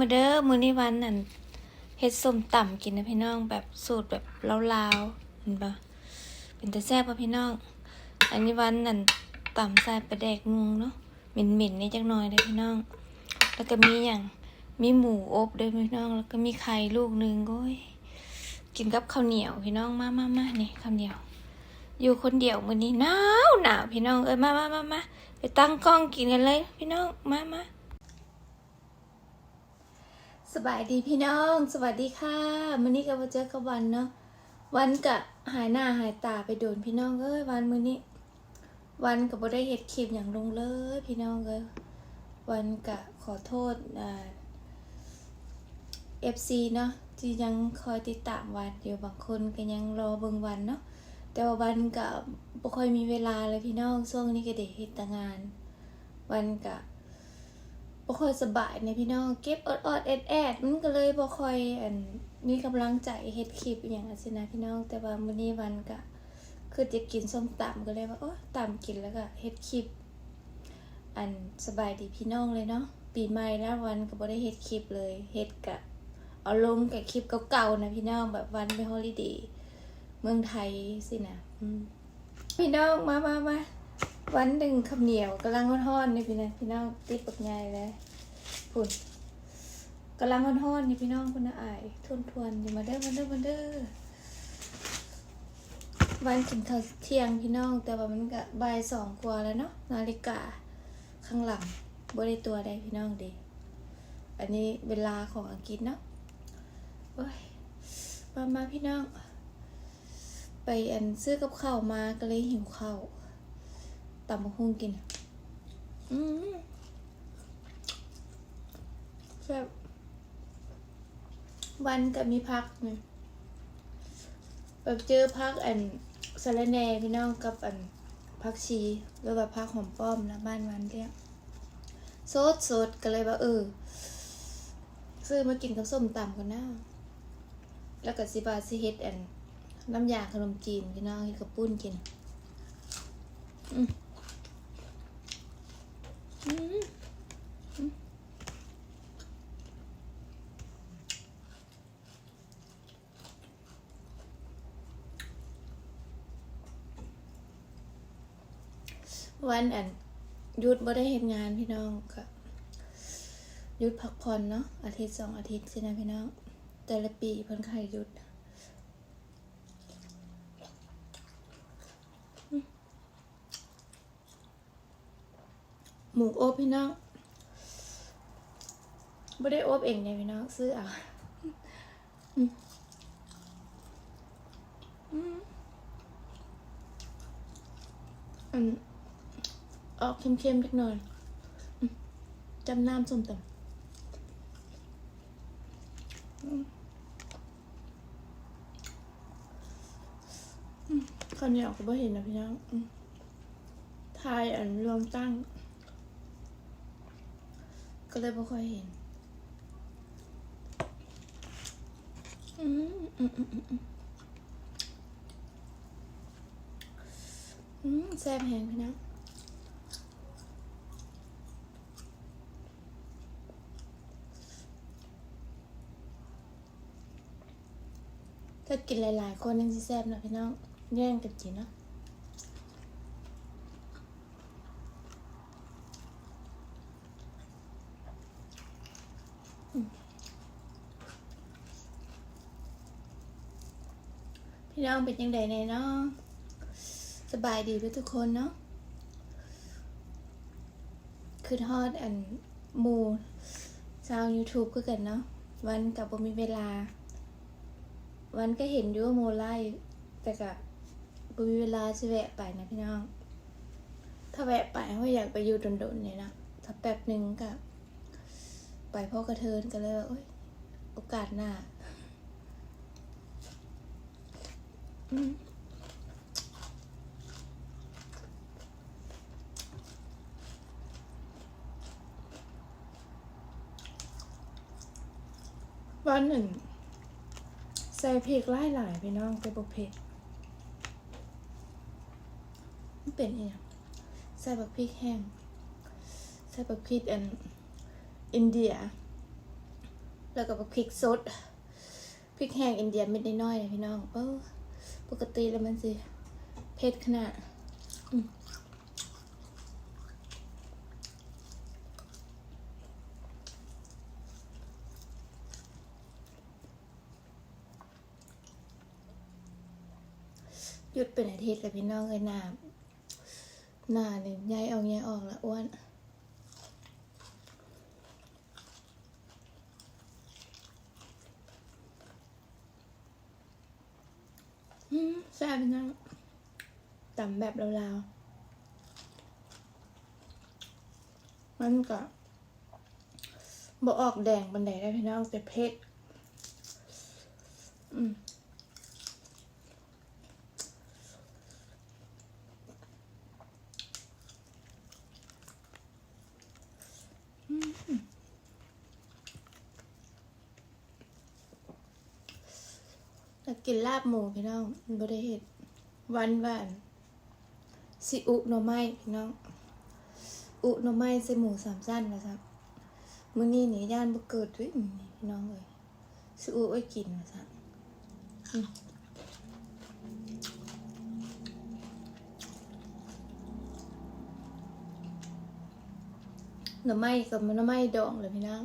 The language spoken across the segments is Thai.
มาเด้อมื้อนี้วันนั่นเฮ็ดส้มต่ำกินนะพี่น้องแบบสูตรแบบลาวๆเห็นปะเป็นแต่แซ่บป่ะพี่น้อง อันนี้วันนั่นต่ำใส่ปลาแดกงวงเนาะเหม็นๆนี่จักหน่อยเด้อพี่น้อง แล้วก็มีอย่างมีหมูอบด้วยพี่น้อง แล้วก็มีไข่ลูกหนึงโอ้ยกินกับข้าวเหนียวพี่น้องมามามานี่ข้าวเหนียว อยู่คนเดียวมื้อนี้หนาวหนาวพี่น้องเอ้ยมามามามาไปตั้งกล้องกินกันเลย พี่น้องมามา สบายดีพี่น้อง สวัสดีค่ะมื้อนี้ก็มาเจอกับวันเนาะวันกะหายหน้าหายตาไปโดนพี่น้องเอ้ยวันมื้อนี้ วันก็บ่ได้เฮ็ดคลิปอย่างลงเลย พี่น้องเอ้ยวันกะขอโทษอ่า FC เนาะที่ยังคอยติดตามวันอยู่บางคนก็ยังรอเบิ่งวันเนาะแต่ว่าวันก็บ่ค่อยมีเวลาเลยพี่น้องช่วงนี้ก็ได้เฮ็ดแต่งาน วันกะ บ่ค่อยสบายในพี่น้องเก็บอดอดๆแอดแอดมันก็เลยบ่ค่อยอันมีกำลังใจเฮ็ดคลิปอย่างนั้นสินะพี่น้อง แต่ว่ามื้อนี้วันก็คือจะกินส้มตำก็เลยว่าโอ้ตำกินแล้วก็เฮ็ดคลิป อันสบายดีพี่น้องเลยเนาะปีใหม่แล้ววันก็บ่ได้เฮ็ดคลิปเลยเฮ็ดกะเอาลงกับคลิปเก่าๆนะพี่น้องแบบวันไปฮอลิเดย์เมืองไทยสินะพี่น้องมามามาวันหนึ่งข้าวเหนียวกำลังฮ้อนๆนี่พี่นะพี่น้องติดปักใหญ่เลย พุ่นกำลังฮ้อนๆนี่พี่น้องคุณน่ะอายทวนทวนๆอย่ามาเด้อมาเด้อมาเด้อวันกินเที่ยงพี่น้อง แต่ว่ามันก็บ่ายสองกว่าแล้วเนาะนาฬิกาข้างหลังบ่ได้ตัวใดพี่น้องเดีอันนี้เวลาของอังกฤษเนาะโอ้ยมามาพี่น้อง ไปอันซื้อกับข้าวมาก็เลยหิวข้าวตำมะฮุ่งกิน อืม แซ่บวันก็มีพักเนี่ยแบบเจอพักอันสะรแน่พี่น้องกับอันพักชีหรือว่าพักหอมป้อมนะบ้านวันเรียกสดสดก็เลยว่าเออซื้อมากินกับส้มตำกันนะแล้วก็สิบาสิเฮ็ดอันน้ำยาขนมจีนพี่น้องเฮ็ดกับปุ้นกิน อืมอืม วันอันยุดบ่ได้เฮ็ดงานพี่น้องก็ยุดพักผ่อนเนาะอาทิตย์สองอาทิตย์ใช่ไหมพี่น้อง แต่ละปีเพิ่นให้หยุดหมูอบพี่น้องบ่ได้อบเองเนี่ยพี่น้องซื้อเอาอืม ออกเค็มๆเล็กน่อยจำน้ำส้มตำอืมอืมข้าวเหนียวก็บ่เห็นนะพี่น้องทายอันรวมตั้ง ก็เลยบ่ค่อยเห็น อืมอืมอืมอืมอืมแซ่บแหงพี่น้อง ถ้ากินหลายๆ คนยังสิแซ่บนะพี่น้องแย่งกันกินเนาะพี่น้องเป็นยังไงในเนาะสบายดีด้วยทุกคนเนาะคือทอดอันหมูชาว YouTube คือกันเนาะวันกับบ่มีเวลา วันก็เห็นอยู่ว่าโมไล่แต่ก็บ่มีเวลาสิแวะไปนะพี่น้อง ถ้าแวะไปเพราะอยากไปอยู่โดนๆเนี่ยนะถ้าแป๊บหนึ่งก็ไปพ่อกระเทินกันเลยว่าโอ๊ยโอกาสหน้าวันหนึ่ง ใส่พริกหลายหลายพี่น้องแต่บ่เผ็ดมันเป็นอีหยังใส่บักพริกแห้ง ใส่บักพริกอันอินเดีย แล้วก็พริกสดพริกแห้งอินเดียเม็ดน้อยๆนะพี่น้องเออปกติแล้วมันสิเผ็ดขนาด ยุดเป็นอาทิตย์แล้วพี่น้องเลยหน้าหน้าเนี่ยย้ายออกย้ายออกล้วอ้วนอืมแซ่บพี่น้องต่ำแบบลาวๆมันก็บ่ออกแดงบันไดได้พี่น้องแต่เผ็ดอืมอืมอยา กินลาบหมูพี่น้องบ่ได้เห็ดวันวานสิอุหน่อไม้พี่น้อง อุหน่อไม้ใส่หมูสามสั้นนะครับมื้อนี้นี่ย่านบ่เกิดเว้ยพี่น้องเอ้ยสิอุไว้กินว่าซั่นอืมหน่อไม้กับหน่อไม้ดองเลยพี่น้อง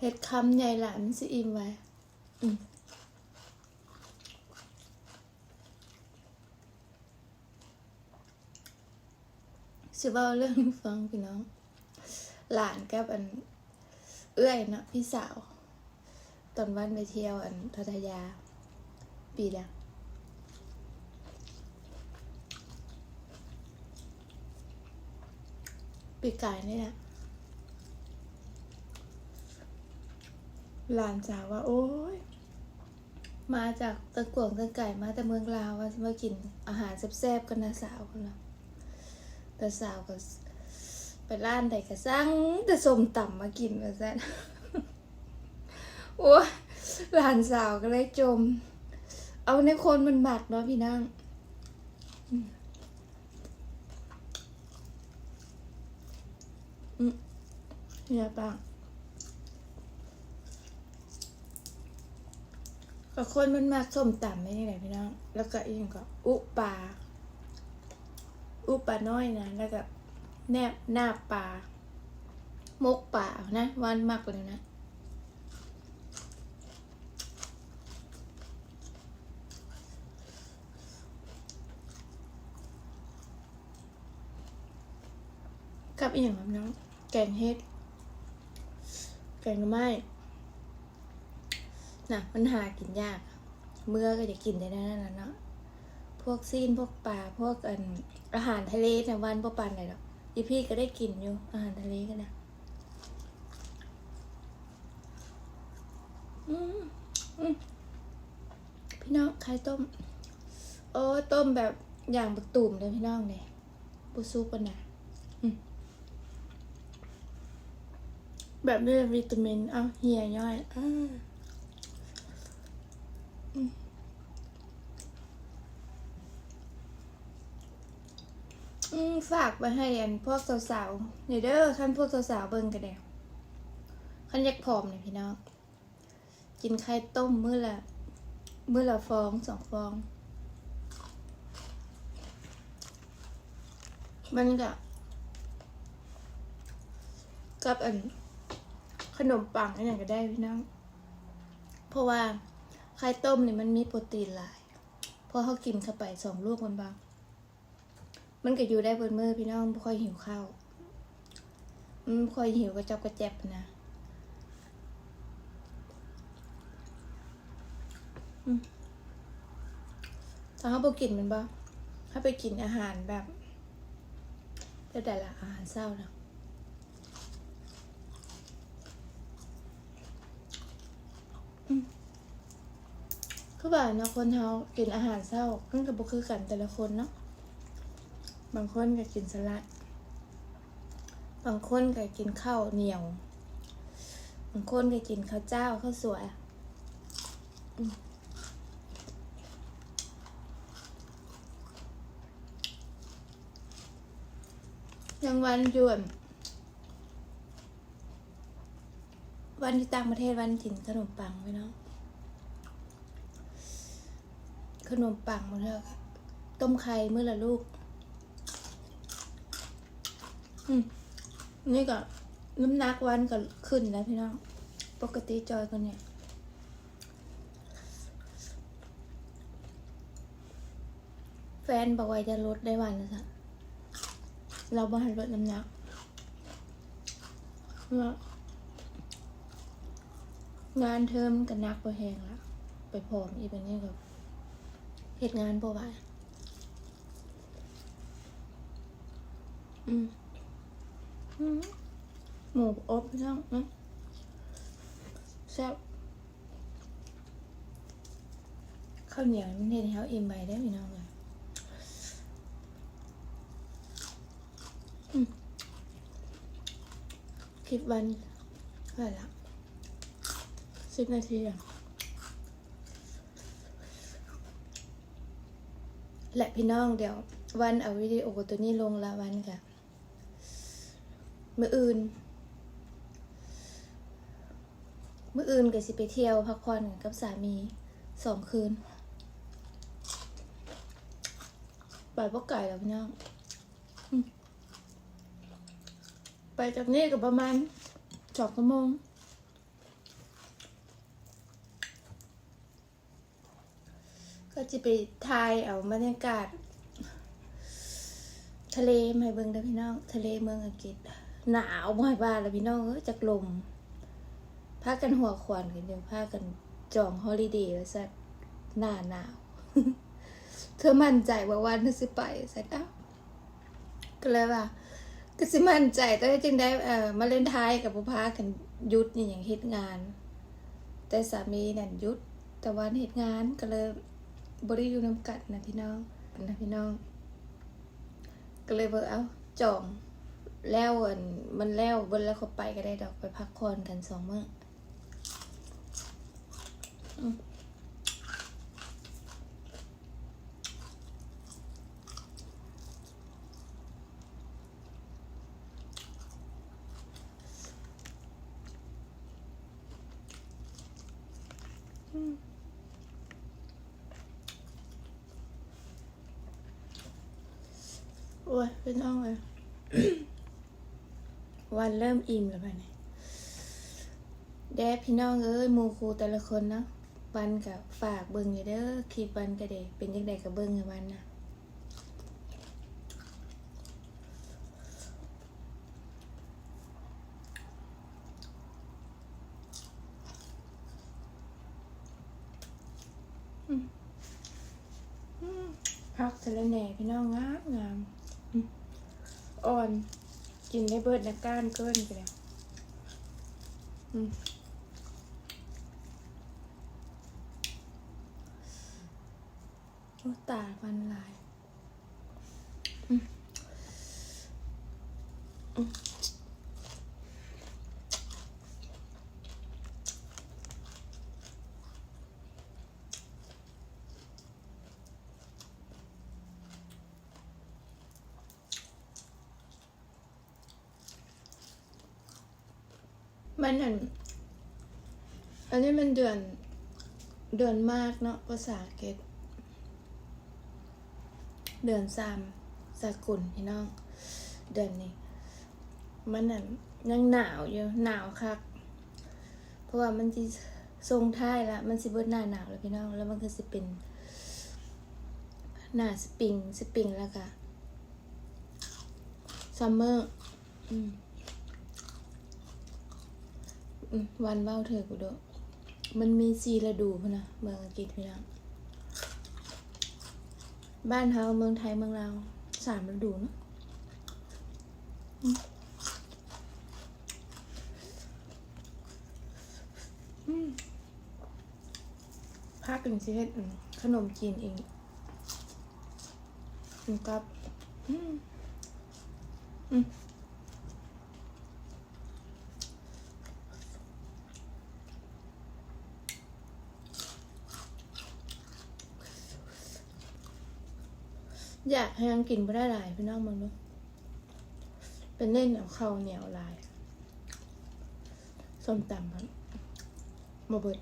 เห็ดคำใหญ่หลานสิอิ่มไว้อืมสิเว่าเรื่องฟังพี่น้อง หลานกับอัน เอื้อยเนาะพี่สาว ตอนวันไปเที่ยวอันพัทยา ปีแล้วปีกายนี่แหละ หลานสาวว่า โอ้ยมาจากตะกวงตะไก่มาแต่เมืองลาวว่ามากินอาหารแซ่บๆกันนะสาวคนละแต่สาวก็ไปร้านใดก็สั่งแต่สมต่ำมากินว่าซั่นโอ้ยหลานสาวก็เลยจม เอาในคนมันบัดเนาะพี่นั่งอืมเนี่ยปัง ก็คนมันมาส้มตำไม่ได้ไหนพี่น้อง แล้วก็อีกอย่างก็ อุปา อุปาน้อยนะ แล้วก็แนบหน้าปลามกป่านะวานมากกว่านี้นะกับอีกอย่างครับน้องแกงเฮ็ด แกงหน่อไม้ นะมันหากินยาก เมื่อก็จะกินได้นั่นนะเนาะพวกซีนพวกปลาพวกอันอาหารทะเลเนี่ยวันพวกปลาไหนหรอกอีพี่ก็ได้กินอยู่อาหารทะเลกันนะอืมอืมพี่น้องไข่ต้ม โอ้ต้มแบบอย่างบักตุ่มเลยพี่น้องเนี่ยบุซุปปะนะแบบนี้วยวิตามิน เอาเหี่ยย่อยอ่า ฝากไปให้อันพวกสาวๆเนี่ยวเด้อขั้นพวกสาวๆเบิ่งกันเด้อขั้นอยากผอมเนี่ยพี่น้อง กินไข่ต้มมื้อละมื้อละฟองสองฟอง มันก็กับอันขนมปังอันอย่างก็ได้พี่น้อง เพราะว่า ไข่ต้มนี่มันมีโปรตีนหลาย พอเขากินเข้าไปสองลูกมันบาง มันก็อยู่ได้บนมือพี่น้องบ่ค่อยหิวข้าวอืมบ่ค่อยหิวกระจอบกระแจบนะถ้าเขาบ่กินมันบ่ถ้าไปกินอาหารแบบแต่แต่ละอาหารเศร้านะอืม คือว่าเนาะคนเฮากินอาหารเศร้ามันก็บ่คือกันแต่ละคนเนาะบางคนก็กินสลัด บางคนก็กินข้าวเหนียว บางคนก็กินข้าวเจ้าข้าวสวยยังวันหยวนวันที่ต่างประเทศวันกินขนมปังไว้เนาะ ขนมปังมาเถอะค่ะต้มไข่เมื่อละลูก อืม นี่ก็น้ำหนักวันก็ขึ้นแล้วพี่น้อง ปกติจอยกันเนี่ย แฟนบอกว่าจะลดได้วันละสักเราบ้านลดน้ำหนักงานเทอมกันนักไปแหงละไปพร้อมอีเป็นนี่กับ เหตุงานปะวะอืม อืม หมูอบพี่น้องนะแซ่บข้าวเหนียวมันเห็นให้เขาอิ่มไปได้อพี่น้องเลยอืมคลิปวันเท่าไหร่ละสิบนาทีอะ และพี่น้องเดี๋ยว วันเอาวิดีโอตัวนี้ลงละวันค่ะมื่ออื่น มื่ออื่นก็สิไปเที่ยวพักผ่อนกับสามีสองคืนไปพวกไก่แล้วพี่น้องไปจากนี้ก็ประมาณสองชั่วโมง ก็จะไปถ่ายเอาบรรยากาศ ทะเลไมาให้เบิ่งเด้อพี่น้อง ทะเลเมืองอังกฤษ หนาวบ่อยบ้านแล้วพี่น้องเอ้ยจากลมพากันหัวขวานกันเดียวพากันจองฮอลิเดย์ไว้ซะหน้าหนาว เธอมั่นใจว่าวันนี้สิไปสัตว์อ้าวก็เลยว่าก็สิมั่นใจแต่จึงได้เอ่อมาเล่นท้ายกับผู้พากันยุดนี่อย่างเฮ็ดงาน แต่สามีนั่นยุดแต่วันเฮ็ดงานก็เลย บริยูน้ำกัดนะพี่น้องนะพี่น้อง ก็เลยบอกเอาจองแล้วอันมันแล้วบนแล้วเขาไปก็ได้ดอกไปพักผ่อนกันสองมื้อ อ้ยเป็นน้องเลย วันเริ่มอิ่มแล้วไปเนี่ยแดดพี่น้องเอ้ยมูครูแต่ละคนเนาะวันกับฝากเบิ่งอย่เด้อคลิปวันก็เดเป็นยังไงกับเบิ่งในวันนะพักสะระแหน่พี่น้องงามงาม อืมอ่อน กินได้เบิดนะก้านเกินไปแล้วอืมตาฟันลาย อืม มันอันอันนี้มันเดือน เดือนมากเนาะภาษาอังกฤษเดือนสามสกุลพี่น้อง เดือนนี้ มันนั่นยังหนาวอยู่หนาวคักเพราะว่ามันจะทรงท้ายล้วมันสิเบิดหน้าหนาวแล้วพี่น้อง แล้วมันก็สิเป็น หน้าสปริงสปริงแล้วก็ซัมเมอร์ อืม วันเบ้าเถอกูโดะมันมีสีฤดูพุ่นนะเมืองอังกฤษพี่น้องบ้านเฮาเมืองไทยเมืองลาวสามฤดูเนาะภาคกันสิเฮ็ดอืมขนมจีนเองกับอืมอืม อยากให้ยังกินไม่ได้หลายพี่น้องมึงเนาะเป็นเล่นเอาข้าวเหนียวลายส้มตำครับมาเบิด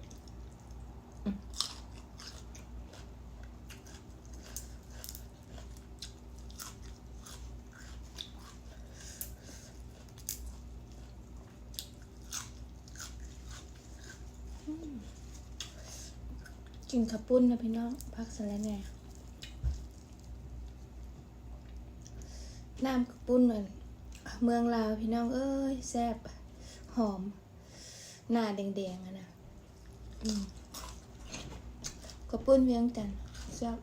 กินขับปุ้นนะพี่น้องพักสแล้วแหน่ น้ำกระปุ้นเหมือนเมืองลาวพี่น้องเอ้ยแซ่บหอม หน้าแดงๆอะนะกระปุ้นเวียงจันทน์แซ่บ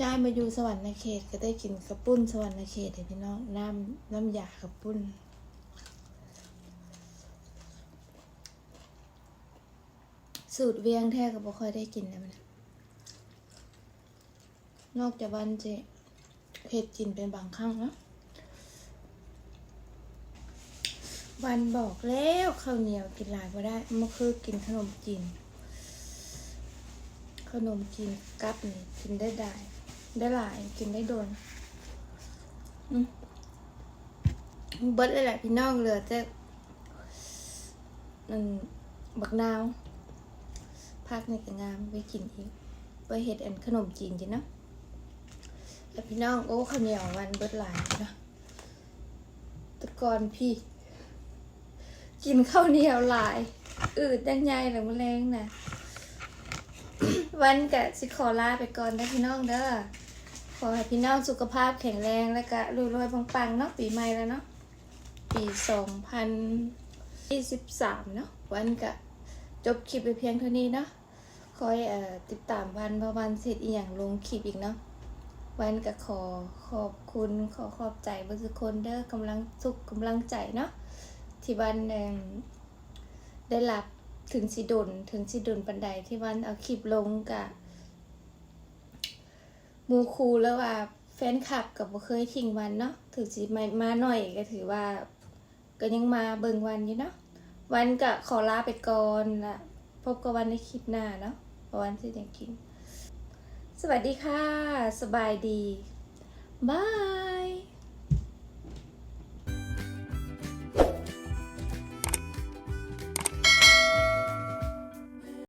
ย้ายมาอยู่สวรรค์เขตก็ได้กินกระปุ้นสวรรค์เขตเลยพี่น้องน้ำน้ำยากระปุ้นสูตรเวียงแท้ก็บ่ค่อยได้กินนะมัน นอกจากวันเจเผ็ดกินเป็นบางครั้งนะวันบอกแล้วข้าวเหนียวกินหลายก็ได้มันคือกินขนมจีนขนมจีนกับนี่กินได้ได้ ได้หลายกินได้โดนเบิดเลยแหละพี่น้องเหลือแต่นั่นบักนาวพักในกระงามไปกินอีกไปเห็ดอันขนมจีนจีเนาะ แล้วพี่น้องโอ้ข้าวเหนียววันเบิดหลายนะตะกอนพี่ กินข้าวเหนียวหลาย อืดยังไงหรือมะแรงนะวันกะสิขอลาไปก่อนนะพี่น้องเด้อขอให้พี่น้องสุขภาพแข็งแรงแล้วก็รวยๆปังๆเนาะปีใหม่แล้วเนาะปีสองพันยี่สิบสามเนาะวันกะจบคลิปไปเพียงเท่านี้เนาะคอยเอ่อติดตามวันประวันเสร็จอีกอย่างลงคลิปอีกเนาะ วันก็ขอขอบคุณขอขอบใจเบรรทุกคนเด้อกำลังสุขกำลังใจเนาะที่วันได้รับถึงสิดนถึงสิดนปันใดที่วันเอาคลิปลงกับมูคูแล้วว่าแฟนคลับกับบ่เคยทิ้งวันเนาะถือสิมามาหน่อยก็ถือว่า ก็ยังมาเบิ่งวันอยู่เนาะวันก็ขอลาไปก่อนละพบกับวันในคลิปหน้าเนาะวันที่ยังกิน วัสดีค่ะ สบายดีบาย